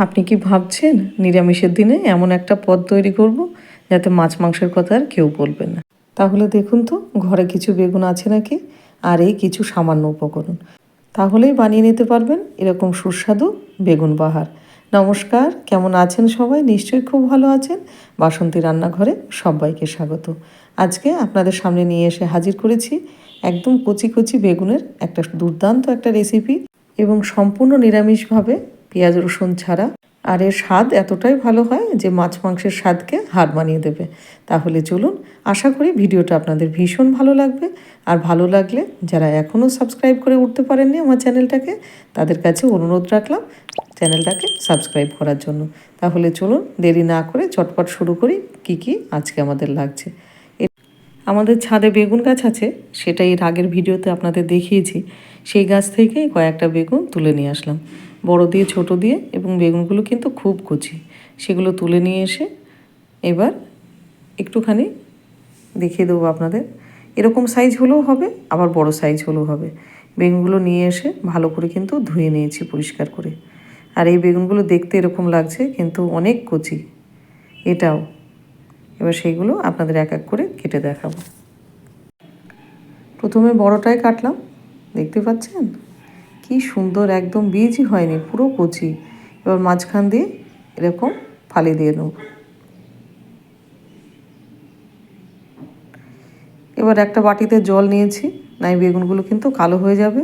আপনি কি ভাবছেন নিরামিষের দিনে এমন একটা পদ তৈরি করব যাতে মাছ মাংসের কথা আর কেউ বলবে না? তাহলে দেখুন তো, ঘরে কিছু বেগুন আছে নাকি? আর এই কিছু সামান্য উপকরণ। তাহলেই বানিয়ে নিতে পারবেন এরকম সুস্বাদু বেগুন বাহার। নমস্কার, কেমন আছেন সবাই? নিশ্চয়ই খুব ভালো আছেন। বাসন্তী রান্নাঘরে সবাইকে স্বাগত। আজকে আপনাদের সামনে নিয়ে এসে হাজির করেছি একদম কচি কচি বেগুনের একটা দুর্দান্ত একটা রেসিপি এবং সম্পূর্ণ নিরামিষভাবে পেঁয়াজ রসুন ছাড়া। আর এর স্বাদ এতটাই ভালো হয় যে মাছ মাংসের স্বাদকে হার মানিয়ে দেবে। তাহলে চলুন, আশা করি ভিডিওটা আপনাদের ভীষণ ভালো লাগবে। আর ভালো লাগলে যারা এখনও সাবস্ক্রাইব করে উঠতে পারেননি আমার চ্যানেলটাকে, তাদের কাছে অনুরোধ রাখলাম চ্যানেলটাকে সাবস্ক্রাইব করার জন্য। তাহলে চলুন, দেরি না করে চটপট শুরু করি কি কি আজকে আমাদের লাগছে। আমাদের ছাদে বেগুন গাছ আছে, সেটা এর আগের ভিডিওতে আপনাদের দেখিয়েছি। সেই গাছ থেকেই কয়েকটা বেগুন তুলে নিয়ে আসলাম। বড় দিয়ে, ছোট দিয়ে এবং বেগুনগুলো কিন্তু খুব কচি। সেগুলো তুলে নিয়ে এসে এবার একটুখানি দেখিয়ে দেবো আপনাদের। এরকম সাইজ হলেও হবে, আবার বড় সাইজ হলেও হবে। বেগুনগুলো নিয়ে এসে ভালো করে কিন্তু ধুয়ে নিয়েছি পরিষ্কার করে। আর এই বেগুনগুলো দেখতে এরকম লাগছে, কিন্তু অনেক কচি। এটাও। এবার সেইগুলো আপনাদের এক এক করে কেটে দেখাবো। প্রথমে বড়টাই কাটলাম দেখতে পাচ্ছেন? কি সুন্দর, একদম বীজই হয়নি, পুরো কচি। এবার মাঝখান দিয়ে এরকম ফালি দিয়ে নেব। এবার একটা বাটিতে জল নিয়েছি, নাই বেগুনগুলো কিন্তু কালো হয়ে যাবে।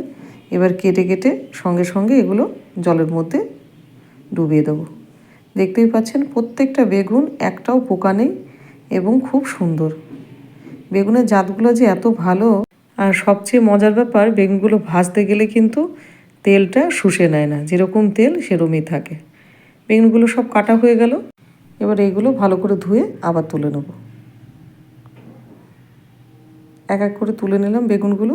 এবার কেটে কেটে সঙ্গে সঙ্গে এগুলো জলের মধ্যে ডুবিয়ে দেবো। দেখতেই পাচ্ছেন, প্রত্যেকটা বেগুন একটাও পোকা নেই এবং খুব সুন্দর। বেগুনের জাতগুলো যে এত ভালো আর সবচেয়ে মজার ব্যাপার, বেগুনগুলো ভাজতে গেলে কিন্তু তেলটা শুষে নেয় না। যেরকম তেল সেরকমই থাকে। বেগুনগুলো সব কাটা হয়ে গেল। এবার এইগুলো ভালো করে ধুয়ে আবার তুলে নেব। এক এক করে তুলে নিলাম বেগুনগুলো।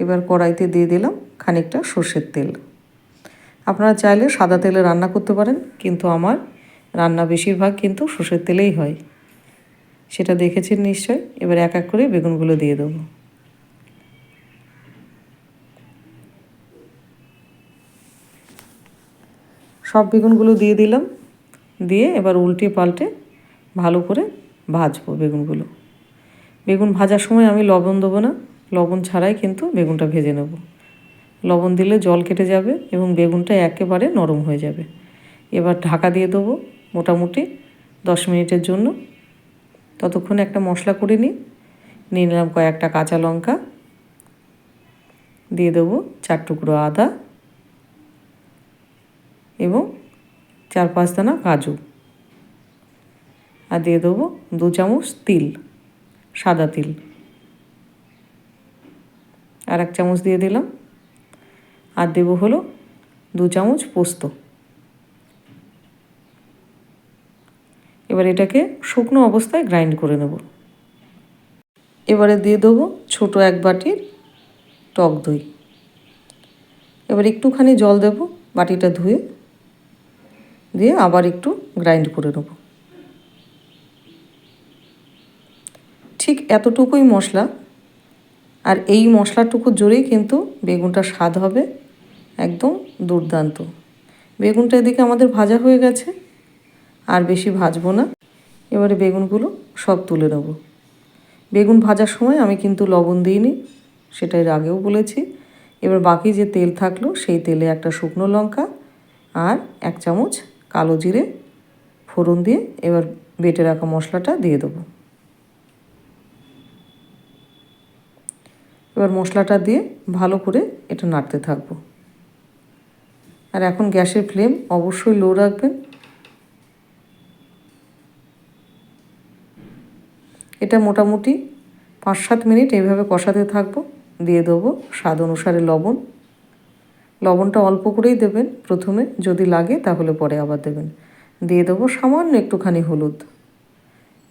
এবার কড়াইতে দিয়ে দিলাম খানিকটা সর্ষের তেল। আপনারা চাইলে সাদা তেলে রান্না করতে পারেন, কিন্তু আমার রান্না বেশিরভাগ কিন্তু সর্ষের তেলেই হয়। সেটা দেখেছেন নিশ্চয়। এবার এক এক করে বেগুনগুলো দিয়ে দেবো। সব বেগুনগুলো দিয়ে দিলাম। দিয়ে এবার উল্টে পাল্টে ভালো করে ভাজবো বেগুনগুলো। বেগুন ভাজার সময় আমি লবণ দেবো না। লবণ ছাড়াই কিন্তু বেগুনটা ভেজে নেব। লবণ দিলে জল কেটে যাবে এবং বেগুনটা একেবারে নরম হয়ে যাবে। এবার ঢাকা দিয়ে দেবো মোটামুটি দশ মিনিটের জন্য। ততক্ষণ একটা মশলা করে নিই। নিয়ে নিলাম কয়েকটা কাঁচা লঙ্কা। দিয়ে দেবো চার টুকরো আদা এবং চার পাঁচ দানা কাজু। আর দিয়ে দেবো দু চামচ তিল, সাদা তিল। আর এক চামচ দিয়ে দিলাম। আর দেবো হলো দু চামচ পোস্ত। এবার এটাকে শুকনো অবস্থায় গ্রাইন্ড করে নেব। এবারে দিয়ে দেবো ছোট এক বাটির টক দই। এবার একটুখানি জল দেব বাটিটা ধুয়ে, দিয়ে আবার একটু গ্রাইন্ড করে নেব। ঠিক এতটুকুই মশলা, আর এই মশলাটুকুর জোরেই কিন্তু বেগুনটা স্বাদ হবে, একদম দুর্দান্ত। বেগুনটা এদিকে আমাদের ভাজা হয়ে গেছে। আর বেশি ভাজবো না। এবারে বেগুনগুলো সব তুলে নেব। বেগুন ভাজার সময় আমি কিন্তু লবণ দিইনি সেটা এর আগেও বলেছি। এবার বাকি যে তেল থাকল, সেই তেলে একটা শুকনো লঙ্কা আর এক চামচ কালো জিরে ফোড়ন দিয়ে এবার বেটে রাখা মশলাটা দিয়ে দেবো। এবার মশলাটা দিয়ে ভালো করে এটা নাড়তে থাকব। আর এখন গ্যাসের ফ্লেম অবশ্যই লো রাখবেন। এটা মোটামুটি পাঁচ সাত মিনিট এইভাবে কষাতে থাকব, দিয়ে দেবো স্বাদ অনুসারে লবণ। লবণটা অল্প করেই দেবেন প্রথমে, যদি লাগে তাহলে পরে আবার দেবেন। দিয়ে দেবো সামান্য একটুখানি হলুদ।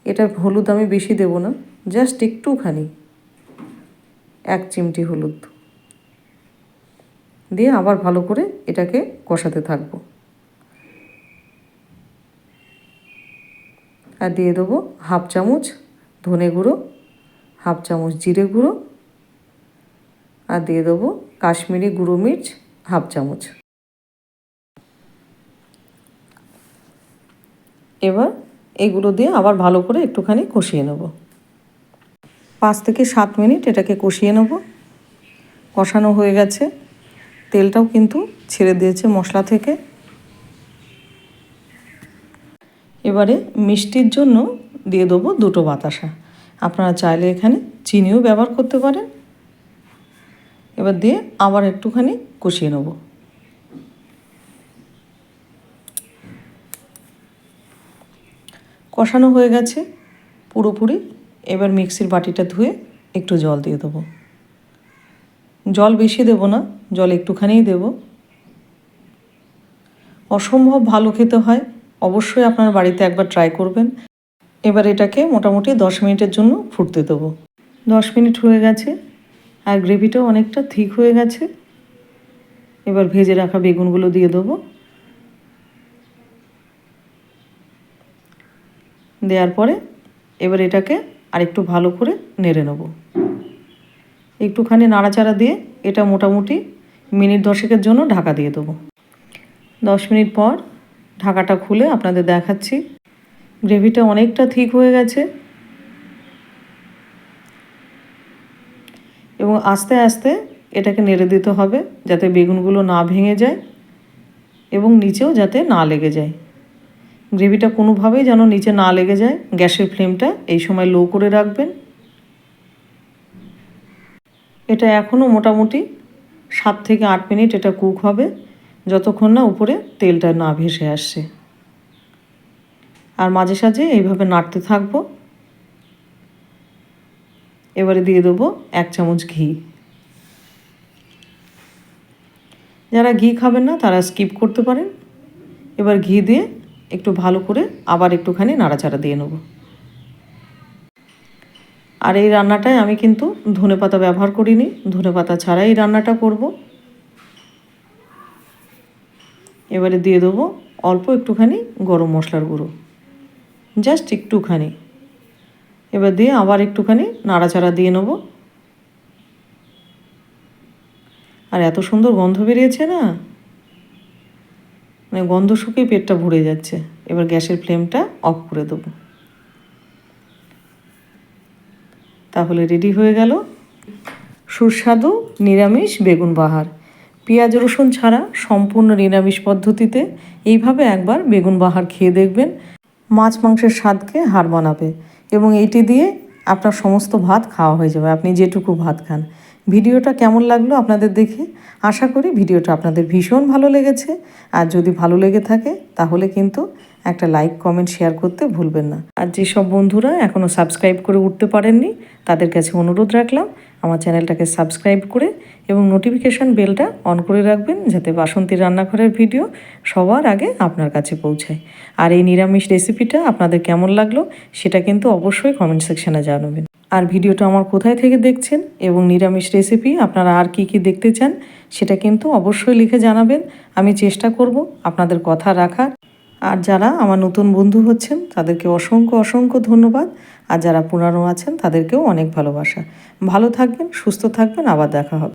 এটা হলুদ আমি বেশি দেব না, জাস্ট একটুখানি, এক চিমটি হলুদ। দিয়ে আবার ভালো করে এটাকে কষাতে থাকব। আর দিয়ে দেবো হাফ চামচ ধনে গুঁড়ো, হাফ চামচ জিরে গুঁড়ো আর দিয়ে দেবো কাশ্মীরি গুঁড়ো মির্চ, হাফ চামচ। এবার এগুলো দিয়ে আবার ভালো করে একটুখানি কষিয়ে নেব। পাঁচ থেকে সাত মিনিট এটাকে কষিয়ে নেব। কষানো হয়ে গেছে। তেলটাও কিন্তু ছেড়ে দিয়েছে মশলা থেকে। এবারে মিষ্টির জন্য দিয়ে দেবো দুটো বাতাসা। আপনারা চাইলে এখানে চিনিও ব্যবহার করতে পারেন। এবার দিয়ে আবার একটুখানি কষিয়ে নেব। কষানো হয়ে গেছে পুরোপুরি। এবার মিক্সির বাটিটা ধুয়ে একটু জল দিয়ে দেবো। জল বেশি দেব না, জল একটুখানিই দেব। অসম্ভব ভালো খেতে হয়। অবশ্যই আপনার বাড়িতে একবার ট্রাই করবেন। এবার এটাকে মোটামুটি দশ মিনিটের জন্য ফুটতে দেবো। দশ মিনিট হয়ে গেছে, আর গ্রেভিটাও অনেকটা ঠিক হয়ে গেছে। এবার ভেজে রাখা বেগুনগুলো দিয়ে দেবো। দেওয়ার পরে এবার এটাকে আরেকটু ভালো করে নেড়ে নেব। একটুখানি নাড়াচাড়া দিয়ে এটা মোটামুটি মিনিট দশেকের জন্য ঢাকা দিয়ে দেবো। দশ মিনিট পর ঢাকাটা খুলে আপনাদের দেখাচ্ছি। গ্রেভিটা অনেকটা ঠিক হয়ে গেছে। এবং আস্তে আস্তে এটাকে নেড়ে দিতে হবে যাতে বেগুনগুলো না ভেঙে যায় এবং নিচেও যাতে না লেগে যায়। গ্রেভিটা কোনোভাবেই যেন নিচে না লেগে যায়। গ্যাসের ফ্লেমটা এই সময় লো করে রাখবেন। এটা এখনও মোটামুটি সাত থেকে আট মিনিট এটা কুক হবে। যতক্ষণ না উপরে তেলটা না ভেসে আসছে। আর মাঝে সাঝে এইভাবে নাড়তে থাকব। এবারে দিয়ে দেবো এক চামচ ঘি। যারা ঘি খাবেন না, তারা স্কিপ করতে পারেন। এবার ঘি দিয়ে একটু ভালো করে আবার একটুখানি নাড়াচাড়া দিয়ে নেব। আর এই রান্নাটায় আমি কিন্তু ধনে পাতা ব্যবহার করিনি। ধনে পাতা ছাড়াই রান্নাটা করব। এবারে দিয়ে দেবো অল্প একটুখানি গরম মশলার গুঁড়ো। জাস্ট একটুখানি। এবার দিয়ে আবার একটুখানি নাড়াচাড়া দিয়ে নেব। আর এত সুন্দর গন্ধ বেরিয়েছে না? মানে গন্ধ শুকেই পেটটা ভরে যাচ্ছে। এবার গ্যাসের ফ্লেমটা অফ করে দেবো। তাহলে রেডি হয়ে গেল সুস্বাদু নিরামিষ বেগুন বাহার। পেঁয়াজ, রসুন ছাড়া সম্পূর্ণ নিরামিষ পদ্ধতিতে এইভাবে একবার বেগুন বাহার খেয়ে দেখবেন। মাছ মাংসের স্বাদকে হার বানাবে এবং এটি দিয়ে আপনার সমস্ত ভাত খাওয়া হয়ে যাবে। আপনি যেটুকু ভাত খান। ভিডিওটা কেমন লাগল আপনাদের দেখে আশা করি ভিডিওটা আপনাদের ভীষণ ভালো লেগেছে। আর যদি ভালো লেগে থাকে, তাহলে কিন্তু একটা লাইক কমেন্ট শেয়ার করতে ভুলবেন না। আর যেসব বন্ধুরা এখনও সাবস্ক্রাইব করে উঠতে পারেননি, তাদের কাছে অনুরোধ রাখলাম, আমার চ্যানেলটাকে সাবস্ক্রাইব করে এবং নোটিফিকেশান বেলটা অন করে রাখবেন, যাতে বাসন্তী রান্নাঘরের ভিডিও সবার আগে আপনার কাছে পৌঁছায়। আর এই নিরামিষ রেসিপিটা আপনাদের কেমন লাগল, সেটা কিন্তু অবশ্যই কমেন্ট সেকশানে জানাবেন। আর ভিডিওটা আমার কোথায় থেকে দেখছেন এবং নিরামিষ রেসিপি আপনারা আর কি কি দেখতে চান, সেটা কিন্তু অবশ্যই লিখে জানাবেন। আমি চেষ্টা করব আপনাদের কথা রাখার। আর যারা আমার নতুন বন্ধু হচ্ছেন, তাদেরকে অসংখ্য অসংখ্য ধন্যবাদ। আর যারা পুরানো আছেন, তাদেরকেও অনেক ভালোবাসা। ভালো থাকবেন, সুস্থ থাকবেন, আবার দেখা হবে।